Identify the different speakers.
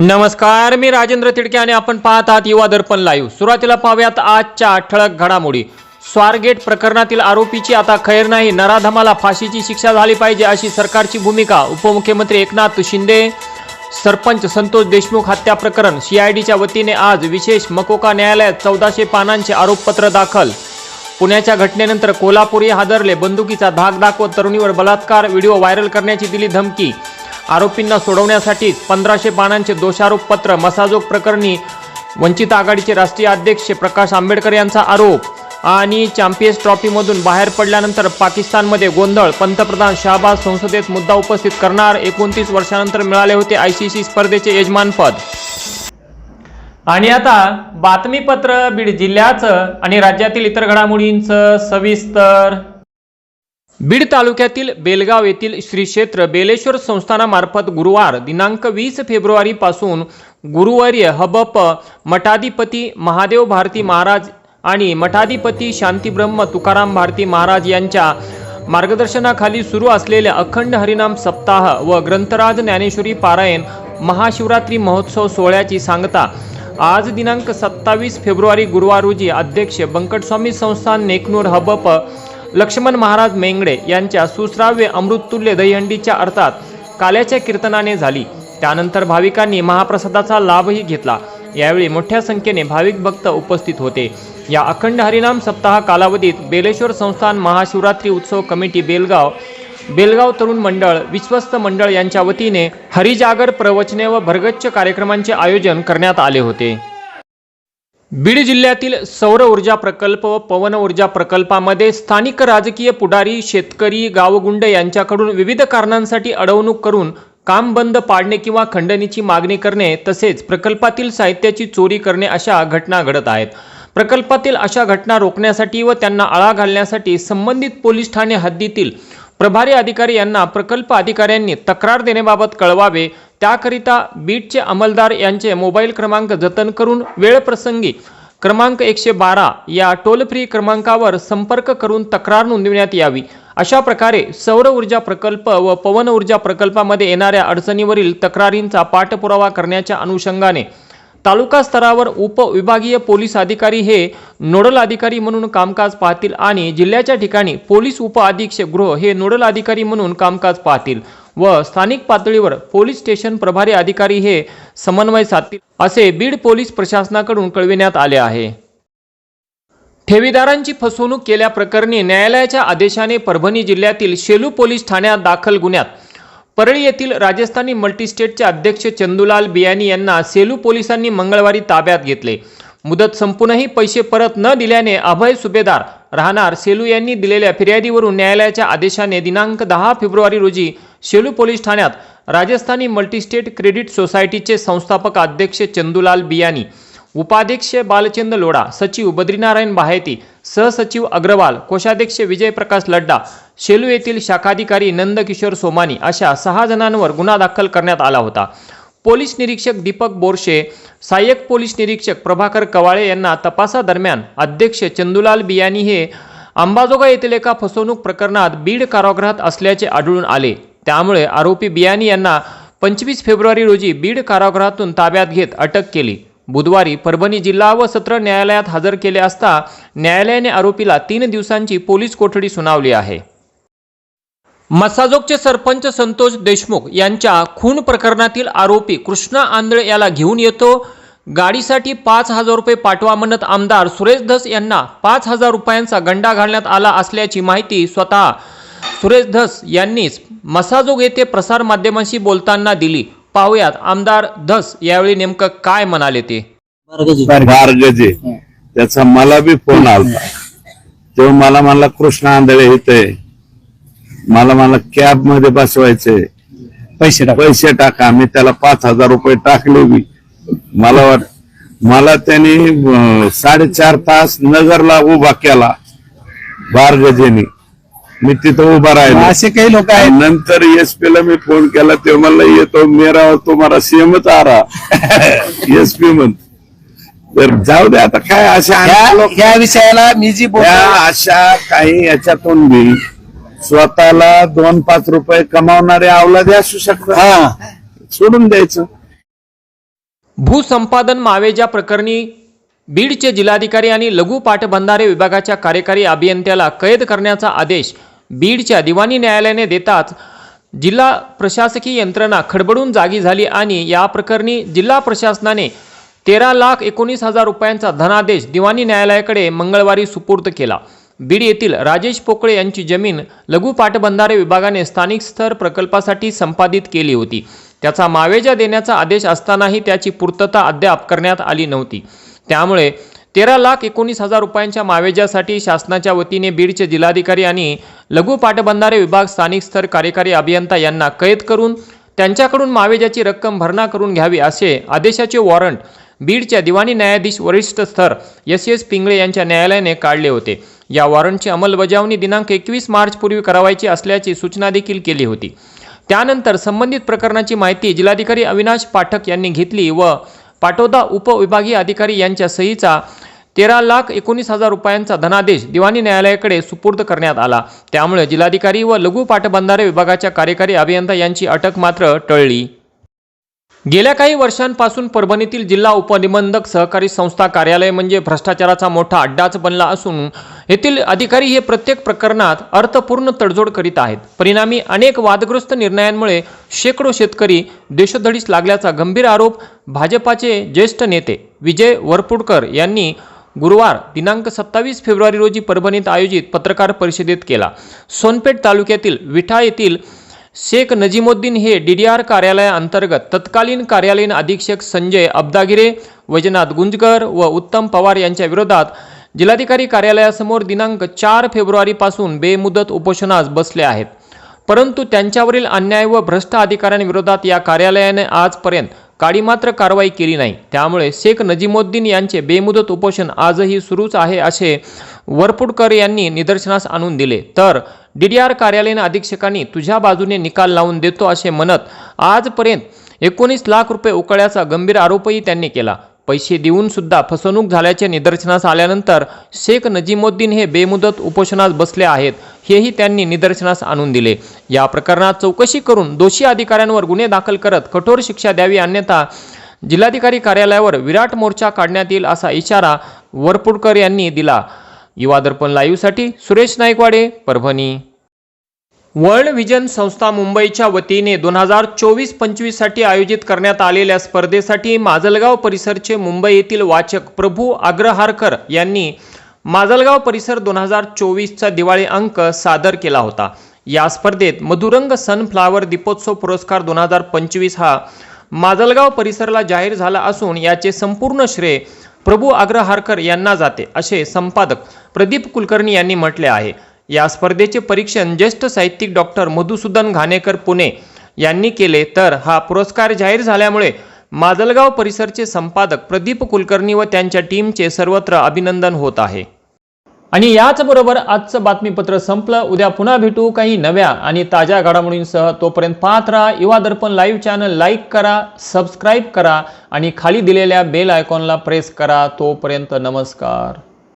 Speaker 1: नमस्कार मी राजेंद्र तिडके आणि आपण पाहत आहात युवा दर्पण लाईव्ह सुरुवातीला पाहूयात आजच्या ठळक घडामोडी. स्वारगेट प्रकरणातील आरोपीची आता खैर नाही नराधमाला फाशीची शिक्षा झाली पाहिजे अशी सरकारची भूमिका. उपमुख्यमंत्री एकनाथ शिंदे सरपंच संतोष देशमुख हत्या प्रकरण. सीआयडीच्या वतीने आज विशेष मकोका न्यायालयात चौदाशे पानांचे आरोपपत्र दाखल. पुण्याच्या घटनेनंतर कोल्हापुरी हादरले बंदुकीचा धाक दाखवत तरुणीवर बलात्कार व्हिडिओ व्हायरल करण्याची दिली धमकी. आरोपींना सोडवण्यासाठी पंधराशे पानांचे दोषारोप पत्र मसाजोग प्रकरणी वंचित आघाडीचे राष्ट्रीय अध्यक्ष प्रकाश आंबेडकर यांचा आरोप आणि चॅम्पियन्स ट्रॉफीमधून बाहेर पडल्यानंतर पाकिस्तानमध्ये गोंधळ. पंतप्रधान शहबाज संसदेत मुद्दा उपस्थित करणार एकोणतीस वर्षानंतर मिळाले होते आय सी सी स्पर्धेचे यजमानपद आणि आता बातमीपत्र बीड जिल्ह्याचं आणि राज्यातील इतर घडामोडींचं सविस्तर बीड तालुक्यातील बेलगाव येथील श्री क्षेत्र बेलेश्वर संस्थानामार्फत गुरुवार दिनांक वीस फेब्रुवारीपासून गुरुवर्य हबप मठाधिपती महादेव भारती महाराज आणि मठाधिपती शांतीब्रह्म तुकाराम भारती महाराज यांच्या मार्गदर्शनाखाली सुरू असलेल्या अखंड हरिनाम सप्ताह व ग्रंथराज ज्ञानेश्वरी पारायण महाशिवरात्री महोत्सव सोहळ्याची सांगता. आज दिनांक सत्तावीस फेब्रुवारी गुरुवार रोजी अध्यक्ष बंकटस्वामी संस्थान नेकनूर हबप लक्ष्मण महाराज मेंगडे यांच्या सुश्राव्य अमृततुल्य दहीहंडीच्या अर्थात काल्याच्या कीर्तनाने झाली. त्यानंतर भाविकांनी महाप्रसादाचा लाभही घेतला. यावेळी मोठ्या संख्येने भाविक भक्त उपस्थित होते. या अखंड हरिनाम सप्ताह कालावधीत बेलेश्वर संस्थान महाशिवरात्री उत्सव कमिटी बेलगाव बेलगाव तरुण मंडळ विश्वस्त मंडळ यांच्या वतीने हरिजागर प्रवचने व भरगच्च कार्यक्रमांचे आयोजन करण्यात आले होते. बीड जिल्ह्यातील सौर ऊर्जा प्रकल्प व पवन ऊर्जा प्रकल्पामध्ये स्थानिक राजकीय पुढारी शेतकरी गावगुंड यांच्याकडून विविध कारणांसाठी अडवणूक करून काम बंद पाडणे किंवा खंडणीची मागणी करणे तसेच प्रकल्पातील साहित्याची चोरी करणे अशा घटना घडत आहेत. प्रकल्पातील अशा घटना रोखण्यासाठी व त्यांना आळा घालण्यासाठी संबंधित पोलीस ठाणे हद्दीतील प्रभारी अधिकारी यांना प्रकल्प अधिकाऱ्यांनी तक्रार देण्याबाबत कळवावे त्याकरिता बीटचे अंमलदार यांचे मोबाईल क्रमांक जतन करून वेळप्रसंगी क्रमांक एकशे बारा या टोल फ्री क्रमांकावर संपर्क करून तक्रार नोंदविण्यात यावी. अशा प्रकारे सौर ऊर्जा प्रकल्प व पवन ऊर्जा प्रकल्पामध्ये येणाऱ्या अडचणीवरील तक्रारींचा पाठपुरावा करण्याच्या अनुषंगाने तालुका स्तरावर उपविभागीय पोलीस अधिकारी हे नोडल अधिकारी म्हणून कामकाज पाहतील आणि जिल्ह्याच्या ठिकाणी पोलीस उप अधीक्षक गृह हे नोडल अधिकारी म्हणून कामकाज पाहतील. व स्थानिक पातळीवर पोलीस स्टेशन प्रभारी अधिकारी हे समन्वय साधतील असे बीड पोलीस प्रशासनाकडून कळविण्यात आले आहे. ठेवीदारांची फसवणूक केल्याप्रकरणी न्यायालयाच्या आदेशाने परभणी जिल्ह्यातील शेलू पोलीस ठाण्यात दाखल गुन्ह्यात. परळी येथील राजस्थानी मल्टीस्टेटचे अध्यक्ष चंदुलाल बियानी यांना सेलू पोलिसांनी मंगळवारी ताब्यात घेतले. मुदत संपूनही पैसे परत न दिल्याने अभय सुभेदार राहणार सेलू यांनी दिलेल्या फिर्यादीवरून न्यायालयाच्या आदेशाने दिनांक दहा फेब्रुवारी रोजी शेलू पोलीस ठाण्यात राजस्थानी मल्टीस्टेट क्रेडिट सोसायटीचे संस्थापक अध्यक्ष चंदुलाल बियानी उपाध्यक्ष बालचंद लोढा सचिव बद्रीनारायण बाहेती सहसचिव अग्रवाल कोषाध्यक्ष विजय प्रकाश लड्डा शेलू येथील शाखाधिकारी नंदकिशोर सोमानी अशा सहा जणांवर गुन्हा दाखल करण्यात आला होता. पोलीस निरीक्षक दीपक बोरशे सहाय्यक पोलीस निरीक्षक प्रभाकर कवाळे यांना तपासादरम्यान अध्यक्ष चंदुलाल बियानी हे अंबाजोगा येथील एका फसवणूक प्रकरणात बीड कारागृहात असल्याचे आढळून आले. त्यामुळे आरोपी बियानी यांना पंचवीस फेब्रुवारी रोजी बीड कारागृहातून ताब्यात घेत अटक केली. बुधवारी परभणी जिल्हा व सत्र न्यायालयात हजर केले असता न्यायालयाने आरोपीला तीन दिवसांची पोलीस कोठडी सुनावली आहे. मसाजोगचे सरपंच संतोष देशमुख यांच्या खून प्रकरणातील आरोपी कृष्णा आंधळे याला घेऊन येतो. गाडीसाठी पाच हजार रुपये पाठवा म्हणत आमदार सुरेश धस यांना पाच हजार रुपयांचा गंडा घालण्यात आला असल्याची माहिती स्वतः सुरेश धस यांनीच मसाजोग येथे प्रसारमाध्यमांशी बोलताना दिली. पाहुयात आमदार धस यावेळी नेमकं काय म्हणाले ते.
Speaker 2: बारगजे त्याचा मला बी फोन आलता. तेव्हा मला म्हणला कृष्णा आंधळे इथे मला मला कॅबमध्ये बसवायचे
Speaker 3: पैसे टाक.
Speaker 2: पैसे टाका. मी त्याला पाच हजार रुपये टाकले बी. मला वाट मला त्यांनी साडेचार तास नगरला उभा केला. बारगजेनी मी तिथं उभा राहिलो.
Speaker 3: असे काही लोक आहेत?
Speaker 2: नंतर एसपी ला मी फोन केला तेव्हा म्हणला येतो मेरा तुम्हाला सीएमच आ रहा. एसपी म्हण तर जाऊ दे आता काय अशा
Speaker 3: ह्या विषयाला मी जी
Speaker 2: या
Speaker 3: बोलतो
Speaker 2: अशा काही याच्यातून बी स्वतःला दोन पाच रुपये कमावणारे अवलादे असू शकतात.
Speaker 3: हा.
Speaker 2: सोडून द्यायचं.
Speaker 1: भूसंपादन मावेजा प्रकरणी बीडचे जिल्हाधिकारी आणि लघु पाटबंधारे विभागाच्या कार्यकारी अभियंत्याला कैद करण्याचा आदेश बीडच्या दिवाणी न्यायालयाने देताच जिल्हा प्रशासकीय यंत्रणा खडबडून जागी झाली आणि या प्रकरणी जिल्हा प्रशासनाने तेरा लाख एकोणीस हजार रुपयांचा धनादेश दिवाणी न्यायालयाकडे मंगळवारी सुपूर्द केला. बीड येथील राजेश पोकळे यांची जमीन लघु पाटबंधारे विभागाने स्थानिक स्तर प्रकल्पासाठी संपादित केली होती. त्याचा मावेजा देण्याचा आदेश असतानाही त्याची पूर्तता अद्याप करण्यात आली नव्हती. त्यामुळे तेरा लाख एकोणीस हजार रुपयांच्या मावेजासाठी शासनाच्या वतीने बीडचे जिल्हाधिकारी आणि लघु पाटबंधारे विभाग स्थानिक स्तर कार्यकारी अभियंता यांना कैद करून त्यांच्याकडून मावेजाची रक्कम भरणा करून घ्यावी असे आदेशाचे वॉरंट बीडच्या दिवाणी न्यायाधीश वरिष्ठ स्तर एस एस पिंगळे यांच्या न्यायालयाने काढले होते. या वॉरंटची अंमलबजावणी दिनांक एकवीस मार्चपूर्वी करावायची असल्याची सूचना देखील केली होती. त्यानंतर संबंधित प्रकरणाची माहिती जिल्हाधिकारी अविनाश पाठक यांनी घेतली व पाटोदा उपविभागीय अधिकारी यांच्या सहीचा तेरा लाख एकोणीस हजार रुपयांचा धनादेश दिवाणी न्यायालयाकडे सुपूर्द करण्यात आला. त्यामुळे जिल्हाधिकारी व लघु पाटबंधारे विभागाच्या कार्यकारी अभियंता यांची अटक मात्र टळली. गेल्या काही वर्षांपासून परभणीतील जिल्हा उपनिबंधक सहकारी संस्था कार्यालय म्हणजे भ्रष्टाचाराचा मोठा अड्डाच बनला असून येथील अधिकारी हे प्रत्येक प्रकरणात अर्थपूर्ण तडजोड करीत आहेत. परिणामी अनेक वादग्रस्त निर्णयांमुळे शेकडो शेतकरी देशोधडीस लागल्याचा गंभीर आरोप भाजपाचे ज्येष्ठ नेते विजय वरपुडकर यांनी गुरुवार दिनांक सत्तावीस फेब्रुवारी रोजी परभणीत आयोजित पत्रकार परिषदेत केला. सोनपेठ तालुक्यातील विठा येथील शेख नजीमुद्दीन हे डी डी आर कार्यालयाअंतर्गत तत्कालीन कार्यालयीन अधीक्षक संजय अब्दागिरे वैजनाथ गुंजकर व उत्तम पवार यांच्या विरोधात जिल्हाधिकारी कार्यालयासमोर दिनांक चार फेब्रुवारीपासून बेमुदत उपोषणास बसले आहेत. परंतु त्यांच्यावरील अन्याय व भ्रष्ट अधिकाऱ्यांविरोधात या कार्यालयाने आजपर्यंत काडी मात्र कारवाई केली नाही. त्यामुळे शेख नजीमुद्दीन यांचे बेमुदत उपोषण आजही सुरूच आहे असे वरपुडकर यांनी निदर्शनास आणून दिले. तर डी डी आर कार्यालयीन अधीक्षकांनी तुझ्या बाजूने निकाल लावून देतो असे म्हणत आजपर्यंत एकोणीस लाख रुपये उकळल्याचा गंभीर आरोपही त्यांनी केला. पैसे देऊन सुद्धा फसवणूक झाल्याचे निदर्शनास आल्यानंतर शेख नजीमुद्दीन हे बेमुदत उपोषणास बसले आहेत हेही त्यांनी निदर्शनास आणून दिले. या प्रकरणात चौकशी करून दोषी अधिकाऱ्यांवर गुन्हे दाखल करत कठोर शिक्षा द्यावी अन्यथा जिल्हाधिकारी कार्यालयावर विराट मोर्चा काढण्यात येईल असा इशारा वरपुडकर यांनी दिला. युवा दर्पण लाईव्हसाठी सुरेश नाईकवाडे परभणी. वर्ल्ड विजन संस्था मुंबईच्या वतीने दोन हजार चोवीस पंचवीससाठी आयोजित करण्यात आलेल्या स्पर्धेसाठी माजलगाव परिसरचे मुंबई येथील वाचक प्रभू आग्रहारकर यांनी माजलगाव परिसर दोन हजार चोवीसचा दिवाळी अंक सादर केला होता. या स्पर्धेत मधुरंग सनफ्लावर दीपोत्सव पुरस्कार दोन हजार पंचवीस हा माजलगाव परिसरला जाहीर झाला असून याचे संपूर्ण श्रेय प्रभू आग्रहारकर यांना जाते असे संपादक प्रदीप कुलकर्णी यांनी म्हटले आहे. या स्पर्धेचे परीक्षण ज्येष्ठ साहित्यिक डॉक्टर मधुसूदन घाणेकर पुणे यांनी केले. तर हा पुरस्कार जाहीर झाल्यामुळे माजलगाव परिसरचे संपादक प्रदीप कुलकर्णी व त्यांच्या टीमचे सर्वत्र अभिनंदन होत आहे. आणि याचबरोबर आजचं बातमीपत्र संपलं. उद्या पुन्हा भेटू काही नव्या आणि ताज्या घडामोडींसह. तोपर्यंत पाहत राहा Yuva Darpan live channel. Like करा सबस्क्राईब करा आणि खाली दिलेल्या बेल आयकॉनला प्रेस करा. तोपर्यंत नमस्कार.